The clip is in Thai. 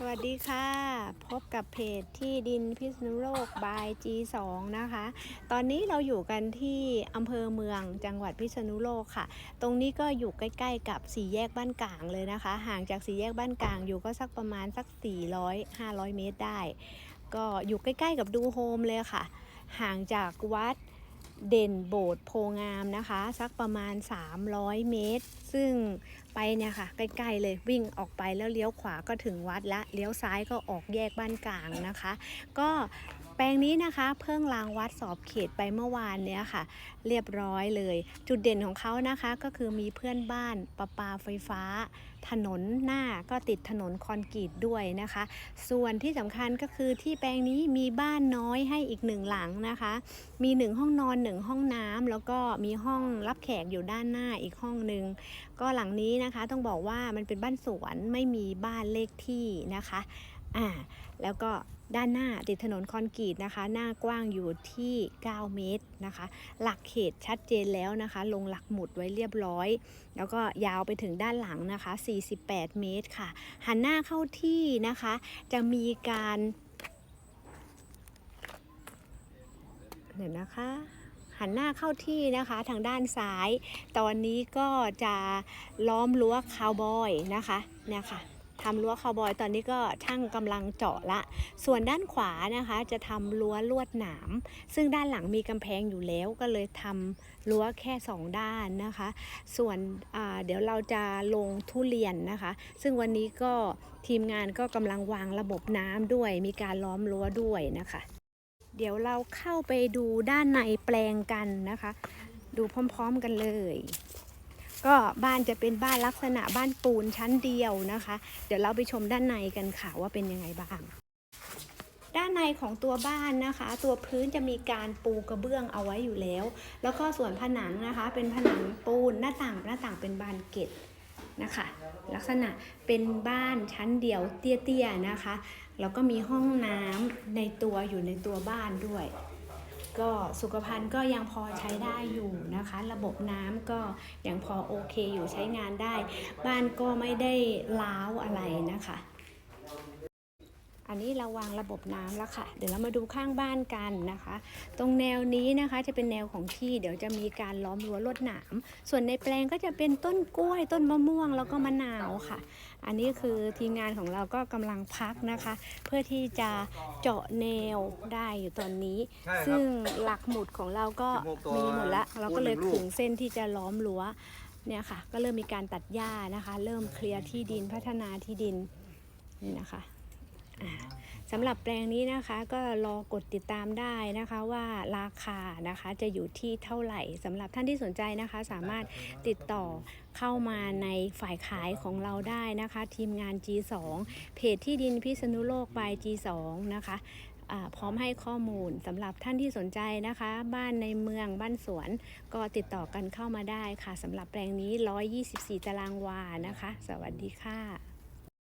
สวัสดีค่ะ พบกับเพจที่ดินพิษณุโลกบาย G2 นะคะ ตอนนี้เราอยู่กันที่อำเภอเมืองจังหวัดพิษณุโลกค่ะ ตรงนี้ก็อยู่ใกล้ ๆ กับสี่แยกบ้านกลางเลยนะคะ ห่างจากสี่แยกบ้านกลางอยู่ก็สักประมาณสัก 400-500 เมตรได้ ก็อยู่ใกล้ ๆ กับดูโฮมเลยค่ะ ห่างจากวัด เด่นโบสถ์โพงามนะคะ สักประมาณ 300 เมตร ซึ่งไปเนี่ยค่ะ ใกล้ๆเลยวิ่งออกไปแล้วเลี้ยวขวาก็ถึงวัดละเลี้ยวซ้ายก็ออกแยกบ้านกลางนะคะ ก็ แปลงนี้นะคะ เพิ่งรางวัดสอบเขตไปเมื่อวานเนี้ยค่ะ เรียบร้อยเลย จุดเด่นของเขานะคะก็คือมีเพื่อนบ้านประปาไฟฟ้า ถนนหน้าก็ติดถนนคอนกรีตด้วยนะคะ ส่วนที่สำคัญก็คือที่แปลงนี้มีบ้านน้อยให้อีกหนึ่งหลังนะคะ มีหนึ่งห้องนอนหนึ่งห้องน้ำแล้วก็มีห้องรับแขกอยู่ด้านหน้าอีกห้องหนึ่งก็หลังนี้นะคะต้องบอกว่ามันเป็นบ้านสวนไม่มีบ้านเลขที่นะคะ อ่าแล้วก็ด้านหน้าติดถนนคอนกรีตนะคะ หน้ากว้างอยู่ที่ 9 เมตรนะคะ หลักเขตชัดเจนแล้วนะคะ ลงหลักหมุดไว้เรียบร้อย แล้วก็ยาวไปถึงด้านหลังนะคะ 48 เมตรค่ะ หันหน้าเข้าที่นะคะ จะมีการเดี๋ยวนะคะหันหน้าเข้าที่นะคะทางด้านซ้าย ตอนนี้ก็จะล้อมรั้วคาวบอยนะคะเนี่ยค่ะ ทำรั้วคาวบอยตอนนี้ก็ช่างกำลังเจาะละ ส่วนด้านขวานะคะ จะทำรั้วลวดหนาม ซึ่งด้านหลังมีกำแพงอยู่แล้วก็เลยทำรั้วแค่สองด้านนะคะ ส่วนเดี๋ยวเราจะลงทุเรียนนะคะ ซึ่งวันนี้ก็ทีมงานก็กำลังวางระบบน้ำด้วย มีการล้อมรั้วด้วยนะคะ เดี๋ยวเราเข้าไปดูด้านในแปลงกันนะคะ ดูพร้อมๆกันเลย ก็บ้านจะเป็นบ้านลักษณะบ้านปูนชั้นเดียวนะคะ เดี๋ยวเราไปชมด้านในกันค่ะว่าเป็นยังไงบ้างด้านในของตัวบ้านนะคะ ตัวพื้นจะมีการปูกระเบื้องเอาไว้อยู่แล้ว แล้วก็ส่วนผนังนะคะ เป็นผนังปูนหน้าต่างหน้าต่างเป็นบานเกล็ดนะคะ ลักษณะเป็นบ้านชั้นเดียวเตี้ยๆนะคะแล้วก็มีห้องน้ำในตัวอยู่ในตัวบ้านด้วย ก็สุขภัณฑ์ก็ยังพอใช้ได้อยู่นะคะ ระบบน้ำก็ยังพอโอเคอยู่ใช้งานได้ บ้านก็ไม่ได้ล้าวอะไรนะคะ อันนี้เราวางระบบน้ำแล้วค่ะ เดี๋ยวเรามาดูข้างบ้านกันนะคะ ตรงแนวนี้นะคะจะเป็นแนวของที่เดี๋ยวจะมีการล้อมรั้วลวดหนาม ส่วนในแปลงก็จะเป็นต้นกล้วย ต้นมะม่วงแล้วก็มะนาวค่ะ อันนี้คือทีมงานของเราก็กำลังพักนะคะ เพื่อที่จะเจาะแนวได้อยู่ตอนนี้ใช่ครับซึ่งหลักหมุดของเราก็16ตัวมีหมดละเราก็เลยคูณหนึ่งลูกขึงเส้นที่จะล้อมรั้วเนี่ยค่ะ ก็เริ่มมีการตัดหญ้านะคะ เริ่มเคลียร์ที่ดินพัฒนาที่ดินนี่นะคะอ่า สำหรับแปลงนี้นะคะก็รอกดติดตามได้นะคะว่าราคานะคะจะอยู่ที่เท่าไหร่สำหรับท่านที่สนใจนะคะ สามารถติดต่อเข้ามาในฝ่ายขายของเราได้นะคะ ทีมงาน G2 เพจที่ดินพิษณุโลก by G2 นะคะพร้อมให้ข้อมูลสำหรับท่านที่สนใจนะคะ บ้านในเมืองบ้านสวน ก็ติดต่อกันเข้ามาได้ค่ะสำหรับแปลงนี้ 124 ตารางวานะคะ สวัสดีค่ะ